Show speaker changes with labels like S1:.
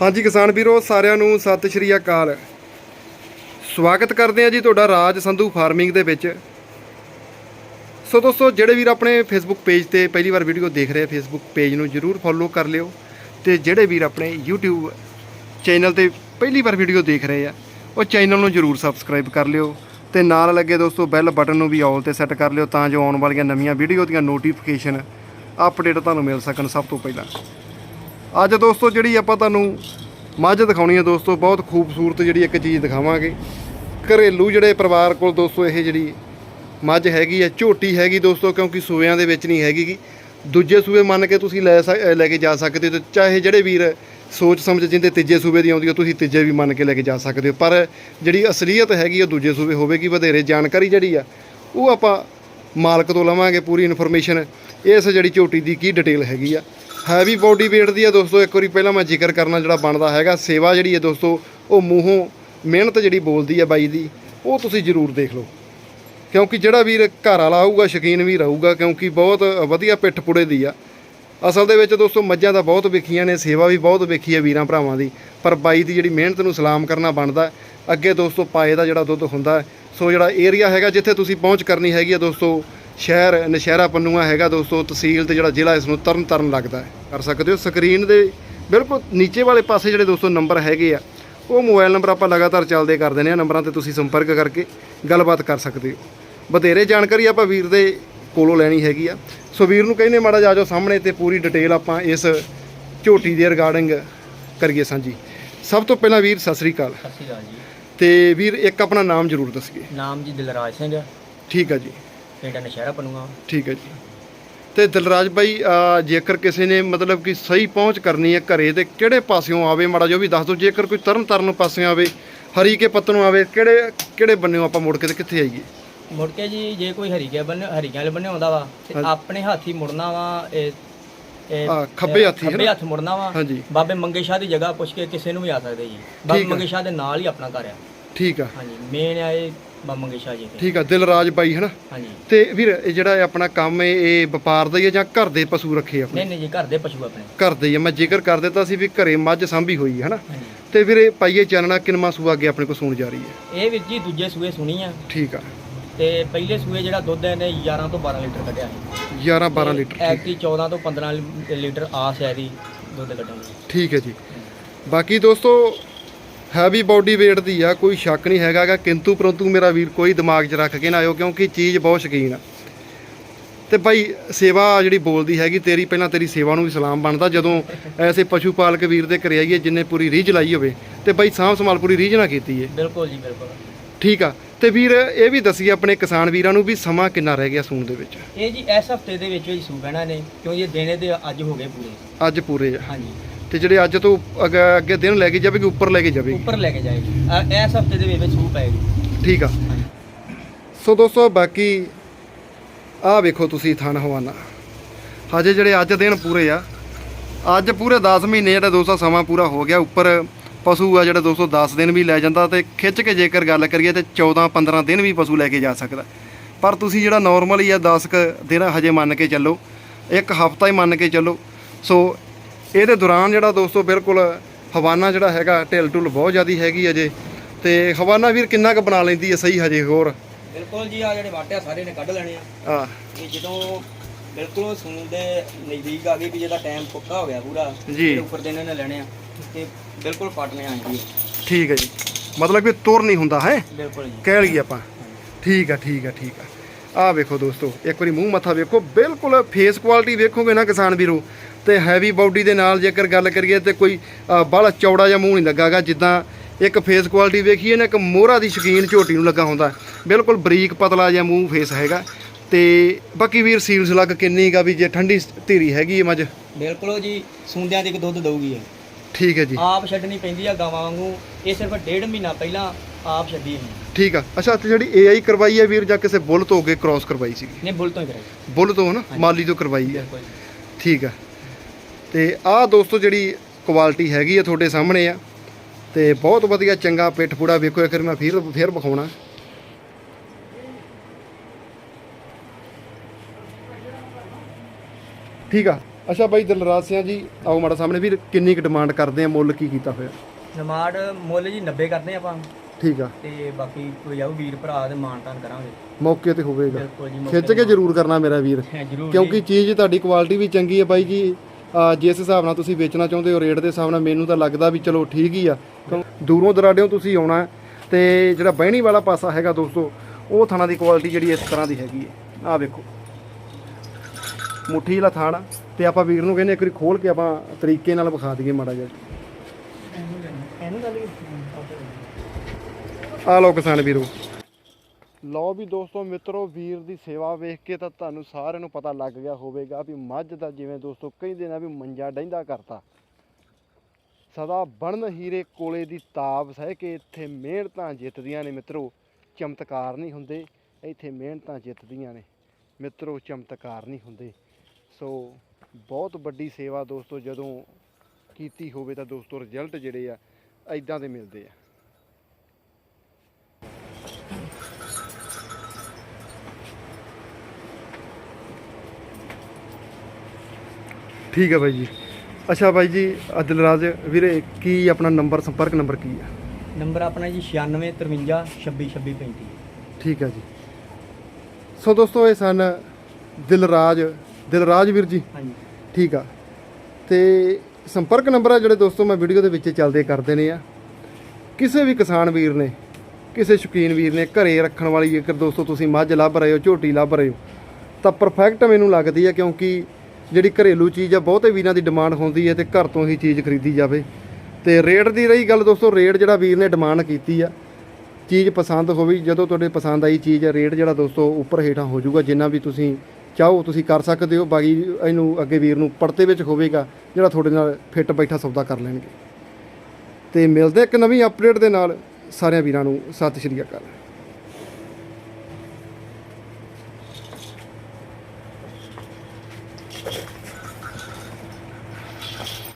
S1: ਹਾਂਜੀ ਕਿਸਾਨ ਵੀਰੋ, ਸਾਰਿਆਂ ਨੂੰ ਸਤਿ ਸ਼੍ਰੀ ਅਕਾਲ। ਸਵਾਗਤ ਕਰਦੇ ਹਾਂ ਜੀ ਤੁਹਾਡਾ ਰਾਜ ਸੰਧੂ ਫਾਰਮਿੰਗ ਦੇ ਵਿੱਚ। ਸੋ ਦੋਸਤੋ, ਜਿਹੜੇ ਵੀਰ ਆਪਣੇ ਫੇਸਬੁੱਕ ਪੇਜ ਤੇ ਪਹਿਲੀ ਵਾਰ ਵੀਡੀਓ ਦੇਖ ਰਹੇ ਆ ਫੇਸਬੁੱਕ ਪੇਜ ਨੂੰ ਜਰੂਰ ਫੋਲੋ ਕਰ ਲਿਓ ਤੇ ਜਿਹੜੇ ਵੀਰ ਆਪਣੇ YouTube ਚੈਨਲ ਤੇ ਪਹਿਲੀ ਵਾਰ ਵੀਡੀਓ ਦੇਖ ਰਹੇ ਆ, ਉਹ ਚੈਨਲ ਨੂੰ ਜਰੂਰ ਸਬਸਕ੍ਰਾਈਬ ਕਰ ਲਿਓ ਤੇ ਨਾਲ ਲੱਗੇ ਦੋਸਤੋ ਬੈਲ ਬਟਨ ਨੂੰ ਵੀ ਆਲ ਤੇ ਸੈੱਟ ਕਰ ਲਿਓ ਤਾਂ ਜੋ ਆਉਣ ਵਾਲੀਆਂ ਨਵੀਆਂ ਵੀਡੀਓ ਦੀਆਂ ਨੋਟੀਫਿਕੇਸ਼ਨ ਅਪਡੇਟ ਤੁਹਾਨੂੰ ਮਿਲ ਸਕਣ ਸਭ ਤੋਂ ਪਹਿਲਾਂ। ਅੱਜ ਦੋਸਤੋ ਜਿਹੜੀ ਆਪਾਂ ਤੁਹਾਨੂੰ ਮੱਝ ਦਿਖਾਉਣੀ ਹੈ ਦੋਸਤੋ, ਬਹੁਤ ਖੂਬਸੂਰਤ ਜਿਹੜੀ ਇੱਕ ਚੀਜ਼ ਦਿਖਾਵਾਂਗੇ। ਘਰੇਲੂ ਜਿਹੜੇ ਪਰਿਵਾਰ ਕੋਲ ਦੋਸਤੋ, ਇਹ ਜਿਹੜੀ ਮੱਝ ਹੈਗੀ ਹੈ ਝੋਟੀ ਹੈਗੀ ਦੋਸਤੋ, ਕਿਉਂਕਿ ਸੂਬਿਆਂ ਦੇ ਵਿੱਚ ਨਹੀਂ ਹੈਗੀ ਗੀ। ਦੂਜੇ ਸੂਬੇ ਮੰਨ ਕੇ ਤੁਸੀਂ ਲੈ ਸਕ- ਲੈ ਕੇ ਜਾ ਸਕਦੇ ਹੋ ਤੇ ਚਾਹੇ ਜਿਹੜੇ ਵੀਰ ਸੋਚ ਸਮਝ ਜਿੰਦੇ ਤੀਜੇ ਸੂਬੇ ਦੀ ਆਉਂਦੀ ਹੈ ਤੁਸੀਂ ਤੀਜੇ ਵੀ ਮੰਨ ਕੇ ਲੈ ਕੇ ਜਾ ਸਕਦੇ ਹੋ। ਪਰ ਜਿਹੜੀ ਅਸਲੀਅਤ ਹੈਗੀ ਉਹ ਦੂਜੇ ਸੂਬੇ ਹੋਵੇਗੀ, ਵਧੇਰੇ ਜਾਣਕਾਰੀ ਜਿਹੜੀ ਆ, ਉਹ ਆਪਾਂ ਮਾਲਕ ਤੋਂ ਲਵਾਂਗੇ ਪੂਰੀ ਇਨਫੋਰਮੇਸ਼ਨ। ਇਸ ਜਿਹੜੀ ਝੋਟੀ ਦੀ ਕੀ ਡਿਟੇਲ ਹੈਗੀ ਆ ਹੈਵੀ ਬੋਡੀ weight ਦੀ ਆ ਦੋਸਤੋ, ਇੱਕ ਵਾਰੀ ਪਹਿਲਾਂ ਮੈਂ ਜ਼ਿਕਰ ਕਰਨਾ ਜਿਹੜਾ ਬਣਦਾ ਹੈਗਾ, ਸੇਵਾ ਜਿਹੜੀ ਹੈ ਦੋਸਤੋ, ਉਹ ਮੂੰਹੋਂ ਮਿਹਨਤ ਜਿਹੜੀ ਬੋਲਦੀ ਹੈ ਬਾਈ ਦੀ, ਉਹ ਤੁਸੀਂ ਜ਼ਰੂਰ ਦੇਖ ਲਓ। ਕਿਉਂਕਿ ਜਿਹੜਾ ਵੀਰ ਘਰ ਵਾਲਾ ਆਊਗਾ, ਸ਼ੌਕੀਨ ਵੀ ਰਹੂਗਾ ਕਿਉਂਕਿ ਬਹੁਤ ਵਧੀਆ ਪਿੱਠ ਪੁੜੇ ਦੀ ਆ। ਅਸਲ ਦੇ ਵਿੱਚ ਦੋਸਤੋ, ਮੱਝਾਂ ਤਾਂ ਬਹੁਤ ਵੇਖੀਆਂ ਨੇ, ਸੇਵਾ ਵੀ ਬਹੁਤ ਵੇਖੀ ਹੈ ਵੀਰਾਂ ਭਰਾਵਾਂ ਦੀ, ਪਰ ਬਾਈ ਦੀ ਜਿਹੜੀ ਮਿਹਨਤ ਨੂੰ ਸਲਾਮ ਕਰਨਾ ਬਣਦਾ, ਅੱਗੇ ਦੋਸਤੋ ਪਾਏ ਦਾ ਜਿਹੜਾ ਦੁੱਧ ਹੁੰਦਾ, ਸੋ ਜਿਹੜਾ ਏਰੀਆ ਹੈਗਾ ਜਿੱਥੇ ਤੁਸੀਂ ਪਹੁੰਚ ਕਰਨੀ ਹੈਗੀ ਆ ਦੋਸਤੋ ਸ਼ਹਿਰ ਨਸ਼ਹਿਰਾ ਪੰਨੂਆ ਹੈਗਾ ਦੋਸਤੋ ਤਹਿਸੀਲ ਤੇ ਜਿਹੜਾ ਜ਼ਿਲ੍ਹਾ ਇਸ ਨੂੰ ਤਰਨ ਤਾਰਨ ਲੱਗਦਾ ਹੈ। ਕਰ ਸਕਦੇ ਹੋ ਸਕਰੀਨ ਦੇ ਬਿਲਕੁਲ ਨੀਚੇ ਵਾਲੇ ਪਾਸੇ ਜਿਹੜੇ ਦੋਸਤੋ ਨੰਬਰ ਹੈਗੇ ਆ ਉਹ ਮੋਬਾਈਲ ਨੰਬਰ ਆਪਾਂ ਲਗਾਤਾਰ ਚੱਲਦੇ ਕਰ ਦਿੰਦੇ ਆ ਨੰਬਰਾਂ ਤੇ ਤੁਸੀਂ ਸੰਪਰਕ ਕਰਕੇ ਗੱਲਬਾਤ ਕਰ ਸਕਦੇ ਹੋ। ਬਥੇਰੇ ਜਾਣਕਾਰੀ ਆਪਾਂ ਵੀਰ ਦੇ ਕੋਲੋਂ ਲੈਣੀ ਹੈਗੀ ਆ। ਸੋ ਵੀਰ ਨੂੰ ਕਹਿੰਦੇ ਮਾੜਾ ਜਾ ਜਾਓ ਸਾਹਮਣੇ ਤੇ ਪੂਰੀ ਡਿਟੇਲ ਆਪਾਂ ਇਸ ਝੋਟੀ ਦੇ ਰਿਗਾਰਡਿੰਗ ਕਰੀਏ ਸਾਂਝੀ। ਸਭ ਤੋਂ ਪਹਿਲਾਂ ਵੀਰ ਸਤਿ ਸ੍ਰੀ ਅਕਾਲ।
S2: ਸਤਿ ਸ਼੍ਰੀ ਅਕਾਲ ਜੀ।
S1: ਤੇ ਵੀਰ ਇੱਕ ਆਪਣਾ ਨਾਮ ਜ਼ਰੂਰ ਦੱਸੀਏ।
S2: ਨਾਮ ਜੀ ਦਿਲਰਾਜ ਸਿੰਘ
S1: ਠੀਕ ਆ ਜੀ।
S2: ਪਿੰਡ ਨਸ਼ਹਿਰਾ ਪਨੂਆ
S1: ਠੀਕ ਹੈ ਜੀ। ਤੇ ਦਿਲਰਾਜ ਭਾਈ ਅਹ ਜੇਕਰ ਕਿਸੇ ਨੇ ਮਤਲਬ ਕਿ ਸਹੀ ਪਹੁੰਚ ਕਰਨੀ ਹੈ ਘਰੇ ਤੇ ਕਿਹੜੇ ਪਾਸਿਓਂ ਆਵੇ ਮਾੜਾ ਜੋ ਵੀ ਦੱਸ ਦਿਓ। ਜੇਕਰ ਕੋਈ ਤਰਨ ਤਾਰਨ ਪਾਸਿਓਂ ਆਵੇ ਹਰੀ ਕੇ ਪੱਤ ਨੂੰ ਆਵੇ ਕਿਹੜੇ ਕਿਹੜੇ ਬੰਨਿਓ ਆਪਾਂ ਮੁੜ ਕੇ ਤੇ ਕਿੱਥੇ ਆਈਏ?
S2: ਮੁੜ ਕੇ ਜੀ ਜੇ ਕੋਈ ਹਰੀਕੇ ਬੰਨੇ ਹਰੀਆਂ ਵਾਲੇ ਬੰਨੇ ਆਉਂਦਾ ਵਾ ਤੇ। ਆਪਣੇ ਹੱਥੀ ਮੁੜਨਾ ਵਾ ਇਹ ਇਹ
S1: ਆ, ਖੱਬੇ ਹੱਥੀ ਹੈ
S2: ਖੱਬੇ
S1: ਨਾ?
S2: ਹੱਥ ਮੁੜਨਾ ਵਾ।
S1: ਹਾਂਜੀ।
S2: ਬਾਬੇ ਮੰਗੇ ਸ਼ਾਹ ਦੀ ਜਗ੍ਹਾ ਪੁੱਛ ਕੇ ਕਿਸੇ ਨੂੰ ਵੀ ਆ ਸਕਦੇ ਜੀ। ਬਾਬੇ
S1: ਠੀਕ ਆ।
S2: ਮੰਗੇ ਸ਼ਾਹ ਦੇ ਨਾਲ ਹੀ ਆਪਣਾ ਘਰ ਆ।
S1: ਠੀਕ ਆ।
S2: ਹਾਂਜੀ ਮੇਨ ਆ ਇਹ। ਸ਼ਾਹ ਜੀ
S1: ਠੀਕ ਆ ਦਿਲਰਾਜ ਬਾਈ ਹੈ ਨਾ
S2: ਹਾਂਜੀ।
S1: ਤੇ ਵੀਰ ਇਹ ਜਿਹੜਾ ਇਹ ਆਪਣਾ ਕੰਮ ਹੈ ਇਹ ਵਪਾਰ ਦਾ ਹੀ ਹੈ ਜਾਂ ਘਰ ਦੇ ਪਸ਼ੂ ਰੱਖੇ ਆਪਣੇ?
S2: ਨਹੀਂ ਨਹੀਂ ਜੀ ਘਰ ਦੇ ਪਸ਼ੂ ਆਪਣੇ।
S1: ਘਰ ਦੇ ਹੀ ਆ। ਮੈਂ ਜ਼ਿਕਰ ਕਰ ਦਿੱਤਾ ਸੀ ਵੀ ਘਰੇ ਮੱਝ ਸਾਂਭੀ ਹੋਈ ਹੈ ਨਾ
S2: ਹਾਂਜੀ।
S1: ਤੇ ਵੀਰ ਇਹ ਪਾਈਏ ਚਾਨਣਾ ਕਿੰਨਵਾਂ ਸੂਆ ਅੱਗੇ ਆਪਣੇ ਕੋਲ ਸੂਣ ਜਾ ਰਹੀ ਹੈ?
S2: ਇਹ ਵੀਰ ਜੀ ਦੂਜੇ ਸੂਏ ਸੁਣੀ ਆ।
S1: ਠੀਕ ਆ।
S2: ਤੇ ਪਹਿਲੇ ਸੂਏ ਜਿਹੜਾ ਦੁੱਧ ਇਹਨੇ 11 ਤੋਂ 12 ਲੀਟਰ ਕੱਢਿਆ ਸੀ।
S1: 11 12 ਲੀਟਰ ਠੀਕ-
S2: ਐਕਟੀ 14 ਤੋਂ 15 ਲੀ- ਲੀਟਰ ਆਸ ਹੈ ਦੀ ਦੁੱਧ ਕੱਢਣ ਦੀ।
S1: ਠੀਕ ਹੈ ਜੀ। ਬਾਕੀ ਦੋਸਤੋ ਹੈਵੀ ਬਾਡੀ weight ਦੀ ਆ ਕੋਈ ਸ਼ੱਕ ਨਹੀਂ ਹੈਗਾਗਾ ਕਿੰਤੂ ਪਰੰਤੂ ਮੇਰਾ ਵੀਰ ਕੋਈ ਦਿਮਾਗ 'ਚ ਰੱਖ ਕੇ ਨਾ ਆਇਓ ਕਿਉਂਕਿ ਚੀਜ਼ ਬਹੁਤ ਸ਼ਕੀਨ ਆ। ਤੇ ਭਾਈ ਸੇਵਾ ਜਿਹੜੀ ਬੋਲਦੀ ਹੈਗੀ ਤੇਰੀ ਪਹਿਲਾਂ ਤੇਰੀ ਸੇਵਾ ਨੂੰ ਵੀ ਸਲਾਮ ਬਣਦਾ। ਜਦੋਂ ਐਸੇ ਪਸ਼ੂ ਪਾਲਕ ਵੀਰ ਦੇ ਘਰੇ ਆਈਏ ਜਿੰਨੇ ਪੂਰੀ ਰੀਝ ਲਾਈ ਹੋਵੇ ਤੇ ਭਾਈ ਸਾਂਭ ਸੰਭਾਲ ਪੂਰੀ ਰੀਝ ਨਾ ਕੀਤੀ ਏ।
S2: ਬਿਲਕੁਲ ਜੀ ਬਿਲਕੁਲ।
S1: ਠੀਕ ਆ। ਤੇ ਵੀਰ ਇਹ ਵੀ ਦੱਸੀਏ ਆਪਣੇ ਕਿਸਾਨ ਵੀਰਾਂ ਨੂੰ ਵੀ ਸਮਾਂ ਕਿੰਨਾ ਰਹਿ ਗਿਆ ਸੂਣ ਦੇ ਵਿੱਚ?
S2: ਇਹ ਜੀ ਇਸ ਹਫ਼ਤੇ ਦੇ ਵਿੱਚ ਹੀ ਸੂ ਬਹਿਣਾ ਨੇ ਕਿਉਂ ਇਹ ਦਿਨੇ ਦੇ ਅੱਜ ਹੋ ਗਏ ਪੂਰੇ।
S1: ਅੱਜ ਪੂਰੇ ਆ।
S2: ਹਾਂਜੀ।
S1: ਤੇ ਜਿਹੜੇ ਅੱਜ ਤੋਂ ਅੱਗੇ ਅੱਗੇ ਦਿਨ ਲੈ ਕੇ ਜਾਵੇਗੀ ਉੱਪਰ ਲੈ ਕੇ ਜਾਵੇਗੀ।
S2: ਉੱਪਰ ਲੈ ਕੇ ਜਾਏਗੀ। ਅ, ਇਸ ਹਫ਼ਤੇ ਦੇ ਵਿੱਚ ਸੂ ਪਏਗੀ।
S1: ਠੀਕ ਆ। ਸੋ ਦੋਸਤੋ ਬਾਕੀ ਆਹ ਵੇਖੋ ਤੁਸੀਂ ਥਣ ਹਵਾਨਾ। ਹਜੇ ਜਿਹੜੇ ਅੱਜ ਦਿਨ ਪੂਰੇ ਆ ਅੱਜ ਪੂਰੇ 10 ਮਹੀਨੇ ਜਿਹੜਾ ਦੋਸਤੋ ਸਮਾਂ ਪੂਰਾ ਹੋ ਗਿਆ ਉੱਪਰ ਪਸ਼ੂ ਆ ਜਿਹੜਾ ਦੋਸਤੋ 10 ਦਿਨ ਵੀ ਲੈ ਜਾਂਦਾ ਤੇ ਖਿੱਚ ਕੇ ਜੇਕਰ ਗੱਲ ਕਰੀਏ ਤੇ 14 15 ਦਿਨ ਵੀ ਪਸ਼ੂ ਲੈ ਕੇ ਜਾ ਸਕਦਾ। ਪਰ ਤੁਸੀਂ ਜਿਹੜਾ ਨਾਰਮਲ ਹੀ ਆ 10 ਕ ਦਿਨ ਹਜੇ ਮੰਨ ਕੇ ਚੱਲੋ ਇੱਕ ਹਫਤਾ ਹੀ ਮੰਨ ਕੇ ਚੱਲੋ। ਸੋ ਇਹਦੇ ਦੌਰਾਨ ਜਿਹੜਾ ਦੋਸਤੋ ਬਿਲਕੁਲ ਹਵਾਨਾ ਜਿਹੜਾ ਹੈਗਾ ਢਿੱਲ ਢੁੱਲ ਬਹੁਤ ਜ਼ਿਆਦੀ ਹੈਗੀ ਅਜੇ। ਤੇ ਹਵਾਨਾ ਵੀਰ ਕਿੰਨਾ ਕੁ ਬਣਾ ਲੈਂਦੀ ਹੈ ਸਹੀ ਹਜੇ ਹੋਰ?
S2: ਬਿਲਕੁਲ ਜੀ ਆ ਜਿਹੜੇ ਵਾਟਿਆ ਸਾਰੇ ਨੇ ਕੱਢ ਲੈਣੇ ਆ।
S1: ਆ
S2: ਇਹ ਜਦੋਂ ਬਿਲਕੁਲ ਸੂਣ ਦੇ ਨਜ਼ਦੀਕ ਆ ਗਈ ਵੀ ਜਿਹਦਾ ਟਾਈਮ ਪੱਕਾ ਹੋ ਗਿਆ ਪੂਰਾ
S1: ਜੀ।
S2: ਉੱਪਰ ਦੇ ਇਹਨਾਂ ਨੇ ਲੈਣੇ ਆ। ਤੇ ਬਿਲਕੁਲ ਪਟਨੇ ਆਏਗੀ
S1: ਠੀਕ ਹੈ ਜੀ। ਮਤਲਬ ਕਿ ਤੁਰ ਨਹੀਂ ਹੁੰਦਾ ਹੈ?
S2: ਬਿਲਕੁਲ ਜੀ।
S1: ਕਹਿ ਲਈਏ ਆਪਾਂ। ਠੀਕ ਆ ਠੀਕ ਆ ਠੀਕ ਆ। ਆਹ ਵੇਖੋ ਦੋਸਤੋ ਇੱਕ ਵਾਰੀ ਮੂੰਹ ਮੱਥਾ ਵੇਖੋ ਬਿਲਕੁਲ ਫੇਸ ਕੁਆਲਿਟੀ ਵੇਖੋਗੇ ਨਾ ਕਿਸਾਨ ਵੀਰੋ ਤੇ ਹੈਵੀ ਬਾਡੀ ਦੇ ਨਾਲ ਜੇਕਰ ਗੱਲ ਕਰੀਏ ਤੇ ਕੋਈ ਬਾਹਲਾ ਚੌੜਾ ਜਿਹਾ ਮੂੰਹ ਨਹੀਂ ਲੱਗਾਗਾ ਜਿੱਦਾਂ ਇੱਕ ਫੇਸ ਕੁਆਲਿਟੀ ਵੇਖੀਏ ਨਾ ਇੱਕ ਮੋਹਰਾ ਦੀ ਸ਼ਕੀਨ ਝੋਟੀ ਨੂੰ ਲੱਗਾ ਹੁੰਦਾ ਬਿਲਕੁਲ ਬਰੀਕ ਪਤਲਾ ਜਿਹਾ ਮੂੰਹ ਫੇਸ ਹੈਗਾ। ਤੇ ਬਾਕੀ ਵੀਰ ਸੀਲਸ ਲੱਗ ਕਿੰਨੀ ਗਾ ਵੀ ਜੇ ਠੰਡੀ ਧੀਰੀ ਹੈਗੀ ਹੈ ਮੱਝ?
S2: ਬਿਲਕੁਲ ਜੀ ਸੂੰਦਿਆਂ ਦੇ ਇੱਕ ਦੁੱਧ ਦਊਗੀ ਇਹ।
S1: ਠੀਕ ਹੈ ਜੀ।
S2: ਆਪ ਛੱਡਣੀ ਪੈਂਦੀ ਆ ਗਾਵਾਂ ਵਾਂਗੂ ਇਹ ਸਿਰਫ ਡੇਢ ਮਹੀਨਾ ਪਹਿਲਾਂ ਆਪ ਛੱਡੀ ਸੀ
S1: ਠੀਕ ਆ। ਅੱਛਾ ਤੇ ਜਿਹੜੀ ਏਆਈ ਕਰਵਾਈ ਹੈ ਵੀਰ ਜਾਂ ਕਿਸੇ ਬੁੱਲ ਤੋਂ ਅੱਗੇ ਕ੍ਰਾਸ ਕਰਵਾਈ ਸੀਗੀ?
S2: ਨੇ ਬੁੱਲ ਤੋਂ ਹੀ ਕਰਾਈ।
S1: ਬੁੱਲ ਤੋਂ ਨਾ। ਮਾਲੀ ਤੋਂ ਕਰਵਾਈ ਹੈ ਠੀਕ ਆ। ਤੇ ਆਹ ਦੋਸਤੋ ਜਿਹੜੀ ਕੁਆਲਿਟੀ ਹੈਗੀ ਆ ਤੁਹਾਡੇ ਸਾਹਮਣੇ ਆ ਤੇ ਬਹੁਤ ਵਧੀਆ ਚੰਗਾ ਪਿੱਠ ਪੂੜਾ ਵੇਖੋ ਇੱਕ ਵਾਰ ਮੈਂ ਫਿਰ ਫਿਰ ਵਿਖਾਉਣਾ। ਠੀਕ ਆ। ਅੱਛਾ ਬਾਈ ਦਿਲਰਾਜ ਸਿੰਘ ਜੀ ਆਓ ਮਾੜਾ ਸਾਹਮਣੇ ਵੀਰ ਕਿੰਨੀ ਕੁ ਡਿਮਾਂਡ ਕਰਦੇ ਆ ਮੁੱਲ ਕੀ ਕੀਤਾ ਹੋਇਆ?
S2: ਨਮਾੜ ਮੁੱਲ ਜੀ 90 ਕਰਦੇ ਆਪਾਂ।
S1: ਠੀਕ ਆ।
S2: ਤੇ ਬਾਕੀ ਕੋਈ ਆਊ ਵੀਰ ਭਰਾ ਤੇ ਮਾਨਤਾਨ ਕਰਾਂਗੇ।
S1: ਮੌਕੇ ਤੇ ਹੋਵੇਗਾ।
S2: ਬਿਲਕੁਲ ਜੀ
S1: ਖਿੱਚ ਕੇ ਜ਼ਰੂਰ ਕਰਨਾ ਮੇਰਾ ਵੀਰ।
S2: ਜਰੂਰ
S1: ਕਿਉਂਕਿ ਚੀਜ਼ ਤੁਹਾਡੀ ਕੁਆਲਿਟੀ ਵੀ ਚੰਗੀ ਹੈ ਬਾਈ ਜੀ। ਜਿਸ ਹਿਸਾਬ ਨਾਲ ਤੁਸੀਂ ਵੇਚਣਾ ਚਾਹੁੰਦੇ ਹੋ ਰੇਟ ਦੇ ਹਿਸਾਬ ਨਾਲ ਮੈਨੂੰ ਤਾਂ ਲੱਗਦਾ ਵੀ ਚਲੋ ਠੀਕ ਹੀ ਆ। ਦੂਰੋਂ ਦਰਾਡਿਓਂ ਤੁਸੀਂ ਆਉਣਾ ਤੇ ਜਿਹੜਾ ਬਹਿਣੀ ਵਾਲਾ ਪਾਸਾ ਹੈਗਾ ਦੋਸਤੋ ਉਹ ਥਾਣਾ ਦੀ ਕੁਆਲਿਟੀ ਜਿਹੜੀ ਇਸ ਤਰ੍ਹਾਂ ਦੀ ਹੈਗੀ ਹੈ। ਆਹ ਵੇਖੋ। ਮੁੱਠੀ ਵਾਲਾ ਥਾਣਾ ਤੇ ਆਪਾਂ ਵੀਰ ਨੂੰ ਕਹਿੰਦੇ ਇੱਕ ਵਾਰੀ ਖੋਲ ਕੇ ਆਪਾਂ ਤਰੀਕੇ ਨਾਲ ਵਿਖਾ ਦਈਏ ਮਾੜਾ ਜਿਹਾ। ਆ ਲਓ ਕਿਸਾਨ ਵੀਰੋ। ਲਓ ਵੀ ਦੋਸਤੋ, ਮਿੱਤਰੋ, ਵੀਰ ਦੀ ਸੇਵਾ ਵੇਖ ਕੇ ਤਾਂ ਤੁਹਾਨੂੰ ਸਾਰਿਆਂ ਨੂੰ ਪਤਾ ਲੱਗ ਗਿਆ ਹੋਵੇਗਾ ਵੀ ਮੱਝ ਦਾ ਜਿਵੇਂ ਦੋਸਤੋ ਕਹਿੰਦੇ ਨੇ ਵੀ ਮੰਜਾ ਡੈਂਦਾ ਕਰਤਾ। ਸਦਾ ਬਣਨ ਹੀਰੇ ਕੋਲੇ ਦੀ ਤਾਬ ਸਹਿ ਕੇ ਇੱਥੇ ਮਿਹਨਤਾਂ ਜਿੱਤਦੀਆਂ ਨੇ ਮਿੱਤਰੋ, ਚਮਤਕਾਰ ਨਹੀਂ ਹੁੰਦੇ, ਇੱਥੇ ਮਿਹਨਤਾਂ ਜਿੱਤਦੀਆਂ ਨੇ। ਮਿੱਤਰੋ, ਚਮਤਕਾਰ ਨਹੀਂ ਹੁੰਦੇ। ਸੋ ਬਹੁਤ ਵੱਡੀ ਸੇਵਾ ਦੋਸਤੋ ਜਦੋਂ ਕੀਤੀ ਹੋਵੇ ਤਾਂ ਦੋਸਤੋ ਰਿਜ਼ਲਟ ਜਿਹੜੇ ਆ ਐਦਾਂ ਦੇ ਮਿਲਦੇ ਆ। ਠੀਕ ਹੈ ਬਾਈ ਜੀ। ਅੱਛਾ ਬਾਈ ਜੀ ਆਹ ਦਿਲਰਾਜ ਵੀਰੇ ਕੀ ਆਪਣਾ ਨੰਬਰ ਸੰਪਰਕ ਨੰਬਰ ਕੀ ਹੈ?
S2: ਨੰਬਰ ਆਪਣਾ ਜੀ 96 53 26 26 35
S1: ਠੀਕ ਹੈ ਜੀ। ਸੋ ਦੋਸਤੋ ਇਹ ਸਨ ਦਿਲਰਾਜ ਦਿਲਰਾਜ ਵੀਰ ਜੀ।
S2: ਹਾਂਜੀ।
S1: ਠੀਕ ਆ। ਤੇ ਸੰਪਰਕ ਨੰਬਰ ਆ ਜਿਹੜੇ ਦੋਸਤੋ ਮੈਂ ਵੀਡੀਓ ਦੇ ਵਿੱਚ ਚੱਲਦੇ ਕਰਦੇ ਨੇ ਆ। ਕਿਸੇ ਵੀ ਕਿਸਾਨ ਵੀਰ ਨੇ ਕਿਸੇ ਸ਼ੌਕੀਨ ਵੀਰ ਨੇ ਘਰੇ ਰੱਖਣ ਵਾਲੀ ਜੇਕਰ ਦੋਸਤੋ ਤੁਸੀਂ ਮੱਝ ਲੱਭ ਰਹੇ ਹੋ ਝੋਟੀ ਲੱਭ ਰਹੇ ਹੋ ਤਾਂ ਪਰਫੈਕਟ ਮੈਨੂੰ ਲੱਗਦੀ ਹੈ ਕਿਉਂਕਿ ਜਿਹੜੀ ਘਰੇਲੂ ਚੀਜ਼ ਆ, ਬਹੁਤੇ ਵੀਰਾਂ ਦੀ ਡਿਮਾਂਡ ਹੁੰਦੀ ਹੈ ਤੇ ਘਰ ਤੋਂ ਹੀ ਚੀਜ਼ ਖਰੀਦੀ ਜਾਵੇ। ਤੇ ਰੇਟ ਦੀ ਰਹੀ ਗੱਲ ਦੋਸਤੋ, ਰੇਟ ਜਿਹੜਾ ਵੀਰ ਨੇ ਡਿਮਾਂਡ ਕੀਤੀ ਆ, ਚੀਜ਼ ਪਸੰਦ ਹੋਵੇ, ਜਦੋਂ ਤੁਹਾਡੇ ਪਸੰਦ ਆਈ ਚੀਜ਼ ਆ ਰੇਟ ਜਿਹੜਾ ਦੋਸਤੋ ਉੱਪਰ ਹੇਠਾਂ ਹੋ ਜਾਊਗਾ, ਜਿੰਨਾ ਵੀ ਤੁਸੀਂ ਚਾਹੋ, ਤੁਸੀਂ ਕਰ ਸਕਦੇ ਹੋ, ਬਾਕੀ ਇਹਨੂੰ ਅੱਗੇ ਵੀਰ ਨੂੰ ਪੜਤੇ ਵਿੱਚ ਹੋਵੇਗਾ, ਜਿਹੜਾ ਤੁਹਾਡੇ ਨਾਲ ਫਿੱਟ ਬੈਠਾ ਸੌਦਾ ਕਰ ਲੈਣਗੇ। ਤੇ ਮਿਲਦੇ ਇੱਕ ਨਵੀਂ ਅਪਡੇਟ ਦੇ ਨਾਲ, ਸਾਰਿਆਂ ਵੀਰਾਂ ਨੂੰ, ਸਤਿ ਸ਼੍ਰੀ ਅਕਾਲ।